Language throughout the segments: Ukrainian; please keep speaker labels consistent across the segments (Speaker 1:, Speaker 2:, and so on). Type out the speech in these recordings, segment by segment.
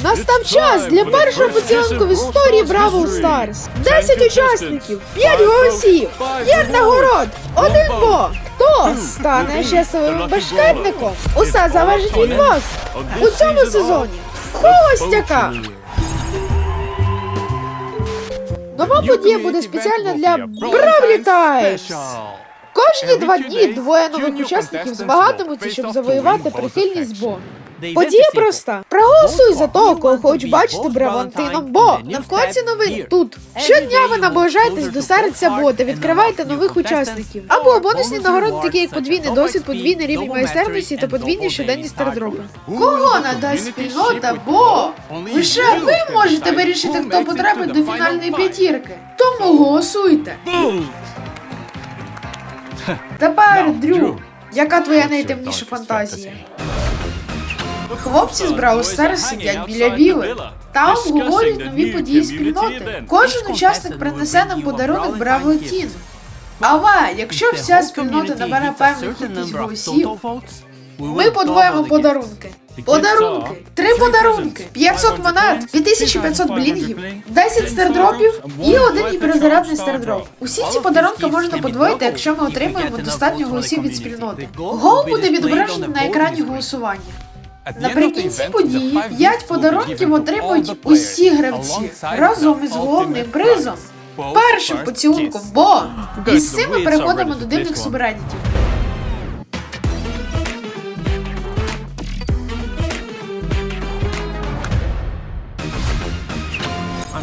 Speaker 1: Настав час для першого поцілунку в історії Бравл Старс. 10 учасників, 5 голосів, 5 нагород, один бок. Хто стане щасливим башкетником? Усе залежить від вас. У цьому сезоні. холостяка. Нова подія буде спеціальна для Бравлі Таймс. Кожні два дні двоє нових учасників змагатимуться, щоб завоювати прихильність Бо. Подія проста. Проголосуй за того, кого хочеш бачити Бравантином Бо. На вкладці новин тут. Щодня ви наближаєтесь до серця Бо та відкриваєте нових учасників. Або бонусні нагороди, такі як подвійний досвід, подвійний рівень майстерності та подвійні щоденні стардропи. Кого надасть спільнота Бо? Лише ви можете вирішити, хто потрапить до фінальної п'ятірки. Тому голосуйте. Тепер, Дрю, яка твоя найтемніша фантазія? Хлопці з Бравл Старс сидять біля віли та обговорюють нові події спільноти. Кожен учасник принесе нам подарунок Бравл Тін. Але якщо вся спільнота набере кількість голосів, ми подвоїмо подарунки. Подарунки! Три подарунки! 500 монет, 2500 блінгів, 10 стардропів і один гіперзарядний стардроп. Усі ці подарунки можна подвоїти, якщо ми отримаємо достатньо голосів від спільноти. Гол буде відображений на екрані голосування. Наприкінці події 5 подарунків отримують усі гравці разом із головним призом. Першим поцілунком Бо! І з цим ми переходимо до дивних субреддітів.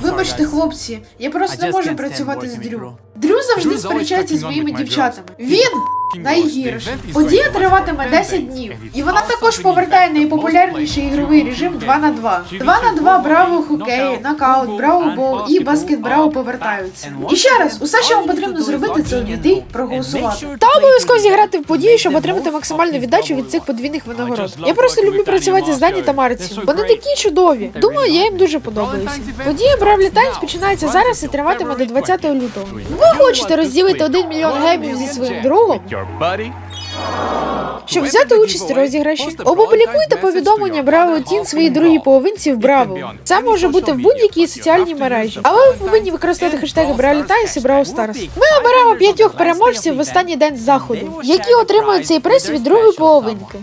Speaker 1: Вибачте, хлопці, я просто не можу працювати з Дрю. Дрю завжди сперечається з моїми дівчатами. Він найгірший. Подія триватиме 10 днів, і вона також повертає найпопулярніший ігровий режим 2 на 2 2 на 2 браво хокей, нокаут, браво бол і баскет браво повертаються. І ще раз, усе, що вам потрібно зробити, це увійти, проголосувати. Та обов'язково зіграти в події, щоб отримати максимальну віддачу від цих подвійних винагород. Я просто люблю працювати з Дані та Марці. Вони такі чудові. Думаю, я їм дуже подобаюся. Подія Бравлі Таймс починається зараз і триватиме до 20 лютого. Ви хочете розділити 1 мільйон геймів зі своїм другом? Щоб взяти участь у розіграші, опублікуйте повідомлення Браво Тін своїй другій половинці в Браво. Це може бути в будь-якій соціальній мережі. Але ви повинні використати хештеги Бравлі Таймс і Браво Старс. Ми оберемо п'ятьох переможців в останній день заходу, які отримують цей приз від другої половинки.